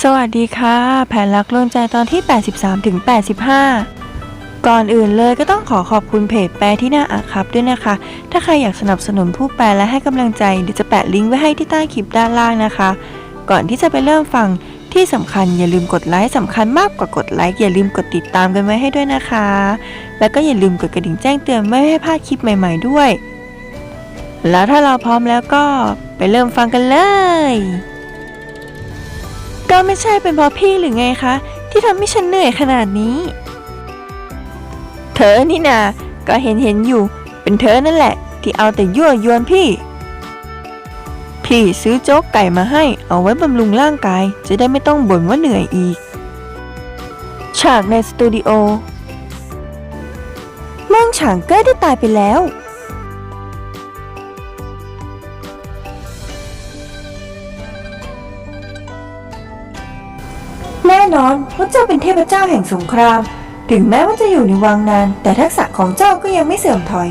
สวัสดีค่ะ แผนรักลวงใจตอนที่ 83ถึง85 ก่อนอื่นเลยก็ต้องขอขอบคุณเพจแปลที่น่าอ่านครับด้วยนะคะ ถ้าใครอยากสนับสนุนผู้แปลและให้กำลังใจเดี๋ยวจะแปะลิงก์ไว้ให้ที่ใต้คลิปด้านล่างนะคะ ก่อนที่จะไปเริ่มฟังที่สำคัญอย่าลืมกดไลค์สำคัญมากกว่ากดไลค์อย่าลืมกดติดตามกันไว้ให้ด้วยนะคะ แล้วก็อย่าลืมกดกระดิ่งแจ้งเตือนไม่ให้พลาดคลิปใหม่ ๆด้วย แล้วถ้าเราพร้อมแล้วก็ไปเริ่มฟังกันเลย ก็ไม่ใช่เป็นเพราะพี่หรือไงคะ ที่ทำให้ฉันเหนื่อยขนาดนี้ เธอนี่นาก็เห็นเห็นอยู่ เป็นเธอนั่นแหละ ที่เอาแต่ยั่วยวนพี่ พี่ซื้อโจ๊กไก่มาให้ เอาไว้บำรุงร่างกาย จะได้ไม่ต้องบ่นว่าเหนื่อยอีก ฉากในสตูดิโอม่องฉางเก้ได้ตายไปแล้ว แน่นอนว่าเจ้าเป็นเทพเจ้าแห่งสงคราม ถึงแม้ว่าจะอยู่ในวังนาน แต่ทักษะของเจ้าก็ยังไม่เสื่อมถอย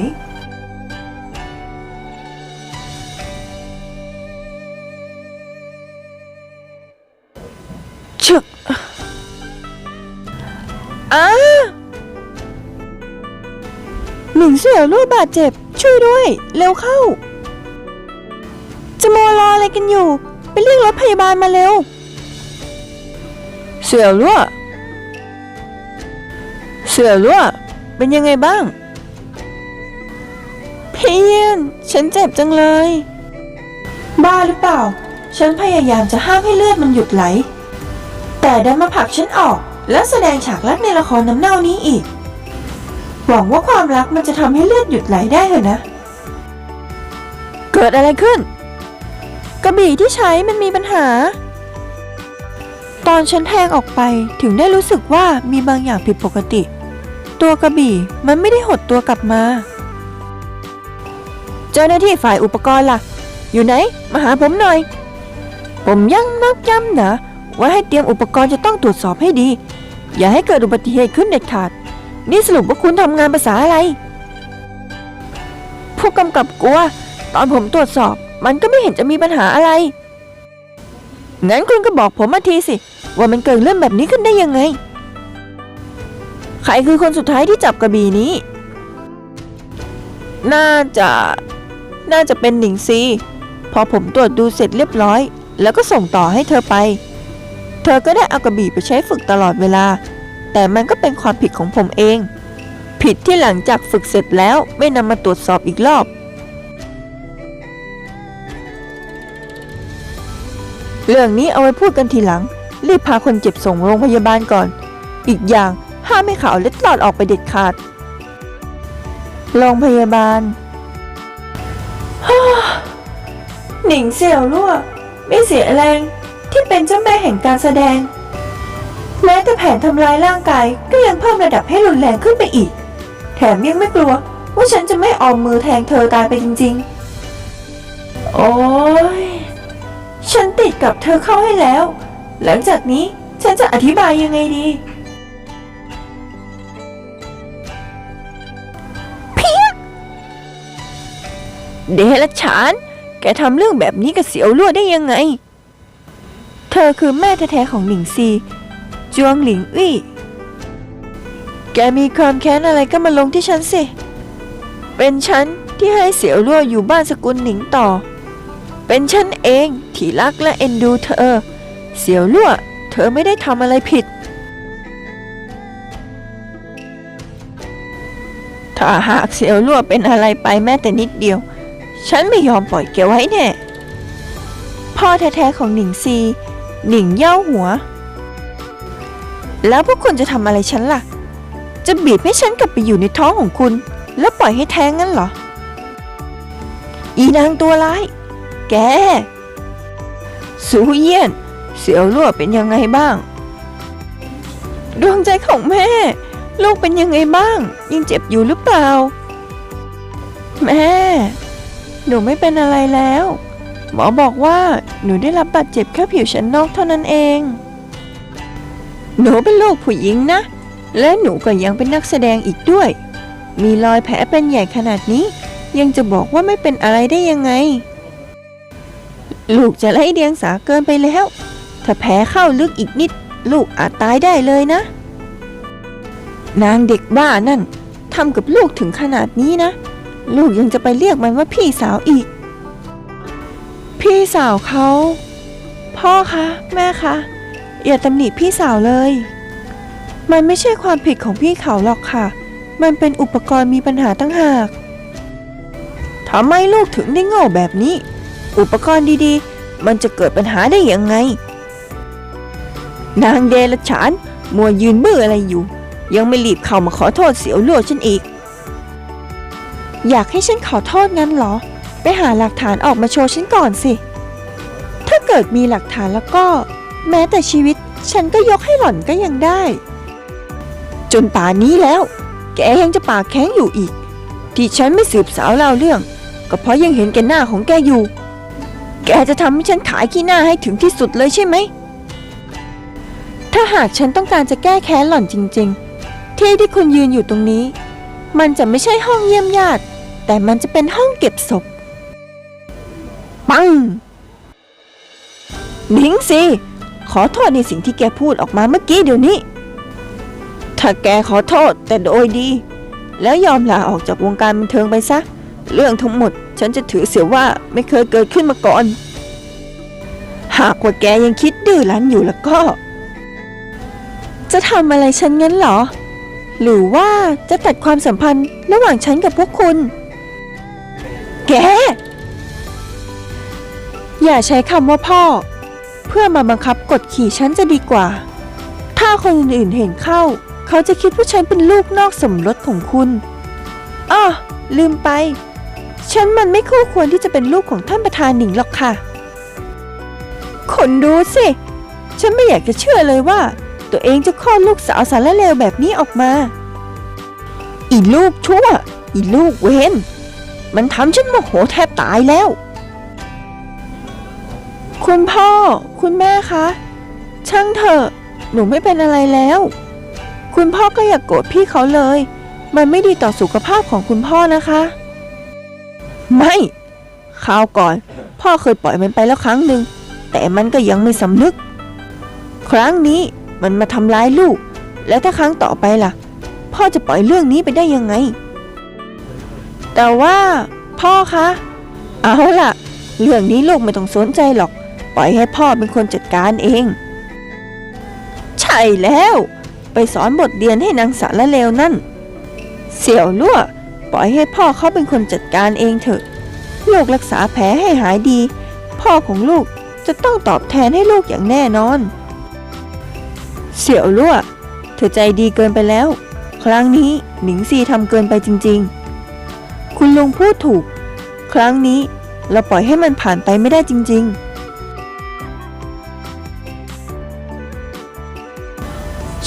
ชึกอ้าหมิงเสี่ยวลู่บาดเจ็บ ช่วยด้วย เร็วเข้า จะมัวรออะไรกันอยู่ ไปเรียกรถพยาบาลมาเร็ว เสี่ยวลั่ว เสี่ยวลั่ว เป็นยังไงบ้าง เพียน ฉันเจ็บจังเลย บ้าหรือเปล่า ฉันพยายามจะห้ามให้เลือดมันหยุดไหล แต่ดันมาผลักฉันออก แล้วแสดงฉากรักในละครน้ำเน่านี้อีก หวังว่าความรักมันจะทำให้เลือดหยุดไหลได้เถอะนะ เกิดอะไรขึ้น กระบี่ที่ใช้มันมีปัญหา ตอนฉันแทงออกไปถึงได้รู้สึกว่ามีบางอย่างผิดปกติ ตัวกระบี่มันไม่ได้หดตัวกลับมา เจ้าหน้าที่ฝ่ายอุปกรณ์ล่ะ อยู่ไหน มาหาผมหน่อย ผมยังนักย้ำนะว่าให้เตรียมอุปกรณ์จะต้องตรวจสอบให้ดี อย่าให้เกิดอุบัติเหตุขึ้นเด็ดขาด นี่สรุปว่าคุณทำงานภาษาอะไร ผู้กำกับกลัว ตอนผมตรวจสอบ มันก็ไม่เห็นจะมีปัญหาอะไร งั้นคุณก็บอกผมมาทีสิ ว่ามันเกิดเรื่องแบบนี้ขึ้นได้ยังไง ใครคือคนสุดท้ายที่จับกระบี่นี้ น่าจะ น่าจะเป็นหนิงซี พอผมตรวจดูเสร็จเรียบร้อย แล้วก็ส่งต่อให้เธอไป เธอก็ได้เอากระบี่ไปใช้ฝึกตลอดเวลา แต่มันก็เป็นความผิดของผมเอง ผิดที่หลังจากฝึกเสร็จแล้วไม่นำมาตรวจสอบอีกรอบ เรื่องนี้เอาไว้พูดกันทีหลัง รีบพาคนเจ็บส่งโรงพยาบาลก่อน อีกอย่างห้ามให้ข่าวเล็ดลอดออกไปเด็ดขาด โรงพยาบาลหนิงเสี่ยวลั่ว ไม่เสียแรงที่เป็นเจ้าแม่แห่งการแสดง แม้แต่แผนทำลายร่างกายก็ยังเพิ่มระดับให้รุนแรงขึ้นไปอีก แถมยังไม่กลัวว่าฉันจะไม่ออมมือแทงเธอตายไปจริง ๆ โอ้ย ฉันติดกับเธอเข้าให้แล้ว หลังจากนี้ฉันจะอธิบายยังไงดี เพียก เดลฉาน แกทำเรื่องแบบนี้กับเสียวลั่วได้ยังไง เธอคือแม่แท้ๆของหลิงซี จวงหลิงอี้แกมีความแค้นอะไรก็มาลงที่ฉันสิ เป็นฉันที่ให้เสียวลั่วอยู่บ้านสกุลหนิงต่อ เป็นฉันเองที่รักและเอ็นดูเธอ เสียวลั่ว เธอไม่ได้ทำอะไรผิด ถ้าหากเสียวลั่วเป็นอะไรไปแม้แต่นิดเดียว ฉันไม่ยอมปล่อยแกไว้แน่ พ่อแท้ๆของหนิงซี หนิงเย่าหัว แล้วพวกคุณจะทำอะไรฉันล่ะ จะบีบให้ฉันกลับไปอยู่ในท้องของคุณ แล้วปล่อยให้แท้งงั้นเหรอ อีนางตัวร้าย แกสูเยี่ยน เสียวลั่วเป็นยังไงบ้าง ดวงใจของแม่ ลูกเป็นยังไงบ้าง ยังเจ็บอยู่หรือเปล่า แม่ หนูไม่เป็นอะไรแล้ว หมอบอกว่าหนูได้รับบาดเจ็บแค่ผิวชั้นนอกเท่านั้นเอง หนูเป็นลูกผู้หญิงนะ และหนูก็ยังเป็นนักแสดงอีกด้วย มีรอยแผลเป็นใหญ่ขนาดนี้ ยังจะบอกว่าไม่เป็นอะไรได้ยังไง ลูกจะไล่เดียงสาเกินไปแล้ว ถ้าแผลเข้าลึกอีกนิด ลูกอาจตายได้เลยนะ นางเด็กบ้านั่นทำกับลูกถึงขนาดนี้นะ ลูกยังจะไปเรียกมันว่าพี่สาวอีก พี่สาวเขา พ่อคะ แม่คะ อย่าตำหนิพี่สาวเลย มันไม่ใช่ความผิดของพี่เขาหรอกค่ะ มันเป็นอุปกรณ์มีปัญหาตั้งหากทำไมลูกถึงได้โง่แบบนี้ อุปกรณ์ดีๆ มันจะเกิดปัญหาได้ยังไง นางเดลฉานมัวยืนเบื้ออะไรอยู่ ยังไม่รีบเข้ามาขอโทษเสียวลั่วฉันอีก อยากให้ฉันขอโทษงั้นเหรอ ไปหาหลักฐานออกมาโชว์ฉันก่อนสิ ถ้าเกิดมีหลักฐานแล้วก็ แม้แต่ชีวิตฉันก็ยกให้หล่อนก็ยังได้ จนป่านนี้แล้ว แกยังจะปากแข็งอยู่อีก ที่ฉันไม่สืบสาวเล่าเรื่อง ก็เพราะยังเห็นแกหน้าของแกอยู่ แกจะทำให้ฉันขายขี้หน้าให้ถึงที่สุดเลยใช่ไหม ถ้าหากฉันต้องการจะแก้แค้นหล่อนจริง ๆ ที่ที่คุณยืนอยู่ตรงนี้ มันจะไม่ใช่ห้องเยี่ยมญาติ แต่มันจะเป็นห้องเก็บศพ ปังหนิงสิ ขอโทษในสิ่งที่แกพูดออกมาเมื่อกี้เดี๋ยวนี้ ถ้าแกขอโทษแต่โดยดี แล้วยอมลาออกจากวงการบันเทิงไปซะ เรื่องทั้งหมด ฉันจะถือเสียว่าไม่เคยเกิดขึ้นมาก่อน หากว่าแกยังคิดดื้อรั้นอยู่แล้วก็ จะทำอะไรฉันงั้นเหรอ หรือว่าจะตัดความสัมพันธ์ระหว่างฉันกับพวกคุณ แก อย่าใช้คำว่าพ่อ เพื่อมาบังคับกดขี่ฉันจะดีกว่า ถ้าคนอื่นๆเห็นเข้า เขาจะคิดว่าฉันเป็นลูกนอกสมรสของคุณอ้อลืมไป ฉันมันไม่คู่ควรที่จะเป็นลูกของท่านประธานหนิงหรอกค่ะ คนดูสิ ฉันไม่อยากจะเชื่อเลยว่า ตัวเองจะคลอดลูกสาวสารเลวแบบนี้ออกมา อีลูกชั่ว อีลูกเวนมันทำฉันโมโหแทบตายแล้ว คุณพ่อ คุณแม่คะ ช่างเถอะ หนูไม่เป็นอะไรแล้ว คุณพ่อก็อย่ากโกรธพี่เขาเลย มันไม่ดีต่อสุขภาพของคุณพ่อนะคะ ไม่คราวก่อน พ่อเคยปล่อยมันไปแล้วครั้งหนึ่งแต่มันก็ยังไม่สำนึก ครั้งนี้มันมาทำร้ายลูก แล้วถ้าครั้งต่อไปล่ะ พ่อจะปล่อยเรื่องนี้ไปได้ยังไง แต่ว่า พ่อคะ เอาล่ะ เรื่องนี้ลูกไม่ต้องสนใจหรอก ปล่อยให้พ่อเป็นคนจัดการเอง ใช่แล้ว ไปสอนบทเรียนให้นางสารเลวนั่น เสี่ยวลั่ว ปล่อยให้พ่อเขาเป็นคนจัดการเองเถอะ ลูกรักษาแผลให้หายดี พ่อของลูกจะต้องตอบแทนให้ลูกอย่างแน่นอน เสี่ยวลั่วเธอใจดีเกินไปแล้ว ครั้งนี้หนิงซีทำเกินไปจริง ๆ คุณลุงพูดถูก ครั้งนี้เราปล่อยให้มันผ่านไปไม่ได้จริง ๆ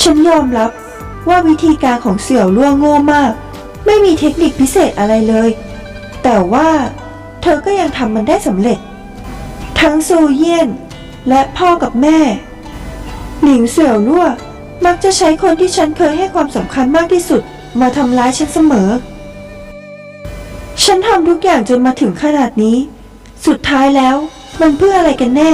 ฉันยอมรับว่าวิธีการของเสี่ยวล่วงโง่มาก ไม่มีเทคนิคพิเศษอะไรเลย แต่ว่าเธอก็ยังทำมันได้สำเร็จ ทั้งซูเยี่ยน และพ่อกับแม่ หนิงเสี่ยวลั่วมักจะใช้คนที่ฉันเคยให้ความสำคัญมากที่สุด มาทำร้ายฉันเสมอ ฉันทำทุกอย่างจนมาถึงขนาดนี้ สุดท้ายแล้วมันเพื่ออะไรกันแน่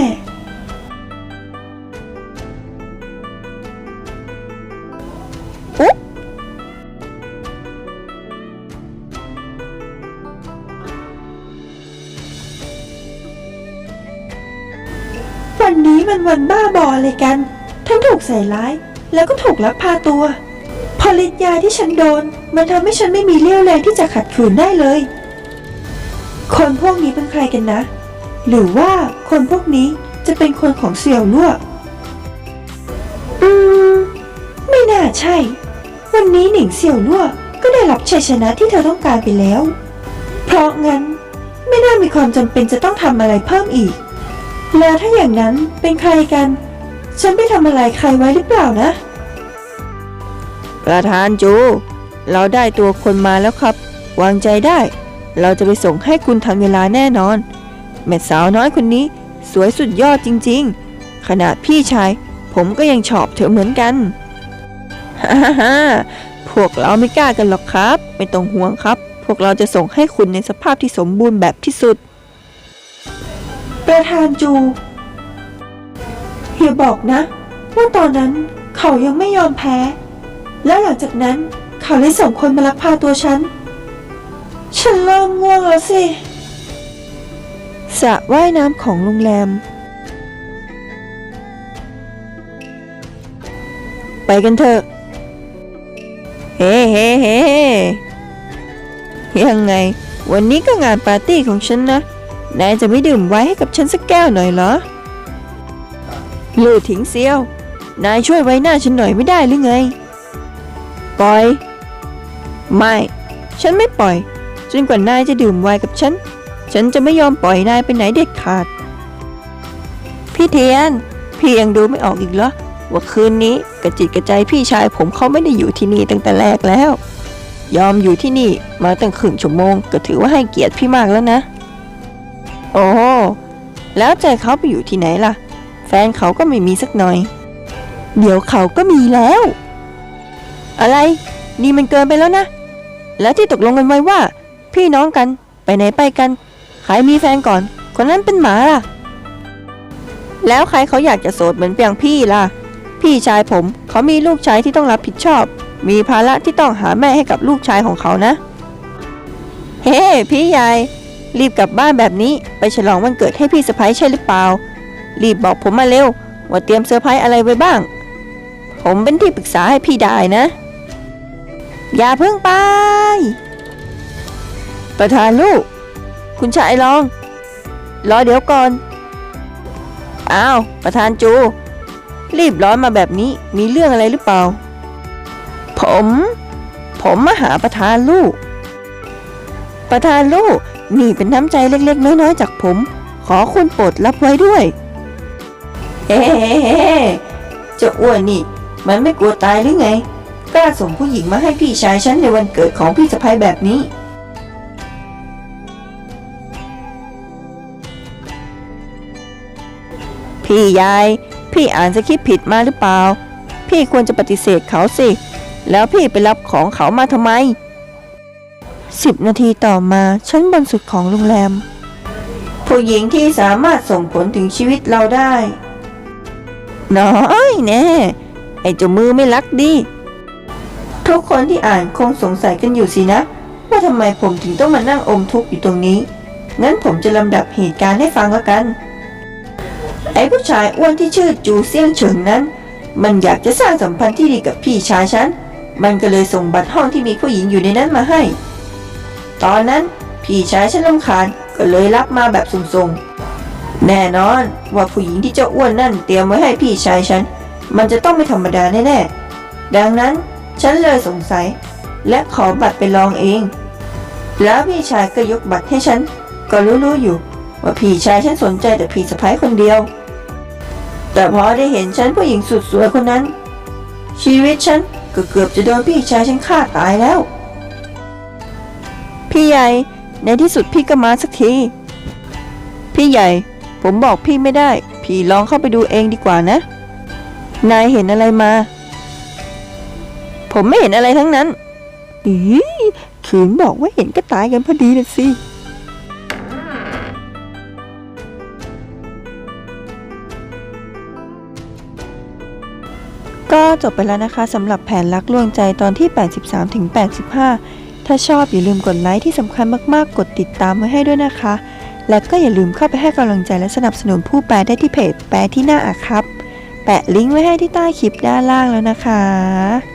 นี้มันวันบ้าบออะไรกัน ทั้งถูกใส่ร้าย แล้วก็ถูกลักพาตัว พอฤทธิ์ยาที่ฉันโดน มันทำให้ฉันไม่มีเรี่ยวแรงที่จะขัดขืนได้เลย คนพวกนี้เป็นใครกันนะ หรือว่าคนพวกนี้จะเป็นคนของเสี่ยวลั่วอืม ไม่น่าใช่ วันนี้หนิงเสี่ยวลั่วก็ได้รับชัยชนะที่เธอต้องการไปแล้ว เพราะงั้นไม่น่ามีความจำเป็นจะต้องทำอะไรเพิ่มอีก แล้วถ้าอย่างนั้นเป็นใครกัน ฉันไปทำอะไรใครไว้หรือเปล่านะ ประธานจู เราได้ตัวคนมาแล้วครับ วางใจได้ เราจะไปส่งให้คุณทันเวลาแน่นอน แม่สาวน้อยคนนี้ สวยสุดยอดจริง ๆ ขนาดพี่ชาย ผมก็ยังชอบเธอเหมือนกันฮ่าฮ่าพวกเราไม่กล้ากันหรอกครับ ไม่ต้องห่วงครับ พวกเราจะส่งให้คุณในสภาพที่สมบูรณ์แบบที่สุด ประธานจูอย่าบอกนะ ว่าตอนนั้นเขายังไม่ยอมแพ้ แล้วหลังจากนั้นเขาเลยส่งคนมาลักพาตัวฉัน ฉันเริ่มง่วงแล้วสิสระว่ายน้ำของโรงแรม ไปกันเถอะ เฮ้เฮ้เฮ้ยังไง วันนี้ก็งานปาร์ตี้ของฉันนะ นายจะไม่ดื่มไว้ให้กับฉันสักแก้วหน่อยเหรอลู่ถิงเซียว นายช่วยไว้หน้าฉันหน่อยไม่ได้หรือไง ปล่อย ไม่ ฉันไม่ปล่อย จนกว่านายจะดื่มไวน์กับฉัน ฉันจะไม่ยอมปล่อยนายไปไหนเด็ดขาด พี่เทียน พี่ยังดูไม่ออกอีกเหรอ ว่าคืนนี้กระจิตกระใจพี่ชายผมเขาไม่ได้อยู่ที่นี่ตั้งแต่แรกแล้ว ยอมอยู่ที่นี่มาตั้งครึ่งชั่วโมง ก็ถือว่าให้เกียรติพี่มากแล้วนะ โอ้แล้วใจเขาไปอยู่ที่ไหนล่ะ แฟนเขาก็ไม่มีสักหน่อย เดี๋ยวเขาก็มีแล้ว อะไร นี่มันเกินไปแล้วนะ แล้วที่ตกลงกันไว้ว่า พี่น้องกันไปไหนไปกัน ใครมีแฟนก่อน คนนั้นเป็นหมาล่ะ แล้วใครเขาอยากจะโสดเหมือนเปียงพี่ล่ะ พี่ชายผมเขามีลูกชายที่ต้องรับผิดชอบ มีภาระที่ต้องหาแม่ให้กับลูกชายของเขานะ เฮ้พี่ใหญ่ รีบกลับบ้านแบบนี้ไปฉลองวันเกิดให้พี่สะพ้ยใช่หรือเปล่า รีบบอกผมมาเร็ว ว่าเตรียมเซอร์ไพรส์อะไรไว้บ้าง ผมเป็นที่ปรึกษาให้พี่ได้นะ อย่าเพิ่งไป ประธานลูก คุณชายรอง รอเดี๋ยวก่อน อ้าว ประธานจู รีบร้อนมาแบบนี้มีเรื่องอะไรหรือเปล่า ผม ผมมาหาประธานลูก ประธานลูก นี่เป็นน้ำใจเล็กๆ น้อยๆ จากผม ขอคุณโปรดรับไว้ด้วย เฮ้เจ้าอ้วนนี่ มันไม่กลัวตายหรือไง กล้าส่งผู้หญิงมาให้พี่ชายฉันในวันเกิดของพี่สะพ้ยแบบนี้ พี่ยาย พี่อ่านสคริปต์ผิดมาหรือเปล่า พี่ควรจะปฏิเสธเขาสิ แล้วพี่ไปรับของเขามาทำไม สิบนาทีต่อมาชั้นบนสุดของโรงแรม ผู้หญิงที่สามารถส่งผลถึงชีวิตเราได้ น้อยแน่ ไอ้เจ้ามือไม่รักดี ทุกคนที่อ่านคงสงสัยกันอยู่สินะ ว่าทำไมผมถึงต้องมานั่งอมทุกข์อยู่ตรงนี้ งั้นผมจะลำดับเหตุการณ์ให้ฟังแล้วกัน ไอ้ผู้ชายอ้วนที่ชื่อจูเซียงเฉิงนั้น มันอยากจะสร้างสัมพันธ์ที่ดีกับพี่ชายฉัน มันก็เลยส่งบัตรห้องที่มีผู้หญิงอยู่ในนั้นมาให้ ตอนนั้นพี่ชายฉันรำคาญก็เลยรับมาแบบสุ่มๆแน่นอนว่าผู้หญิงที่เจ้าอ้วนนั่นเตรียมไว้ให้พี่ชายฉัน มันจะต้องไม่ธรรมดาแน่ๆ ดังนั้นฉันเลยสงสัย และขอบัตรไปลองเอง แล้วพี่ชายก็ยกบัตรให้ฉัน ก็รู้ๆอยู่ ว่าพี่ชายฉันสนใจแต่พี่สะพ้ายคนเดียว แต่พอได้เห็นฉันผู้หญิงสุดสวยคนนั้น ชีวิตฉันก็เกือบจะโดนพี่ชายฉันฆ่าตายแล้ว พี่ใหญ่ ในที่สุดพี่ก็มาสักที พี่ใหญ่ ผมบอกพี่ไม่ได้ พี่ลองเข้าไปดูเองดีกว่านะ นายเห็นอะไรมา ผมไม่เห็นอะไรทั้งนั้น อีขืนบอกว่าเห็นก็ตายกันพอดีนะสิก็จบไปแล้วนะคะสำหรับแผนลักลวงใจตอนที่ 83ถึง85 ถ้าชอบอย่าลืมกดไลค์ที่สำคัญมากๆ กดติดตามไว้ให้ด้วยนะคะ และก็อย่าลืมเข้าไปให้กำลังใจและสนับสนุนผู้แปลได้ที่เพจแปลที่หน้าอะครับ แปะลิงก์ไว้ให้ที่ใต้คลิปด้านล่างแล้วนะคะ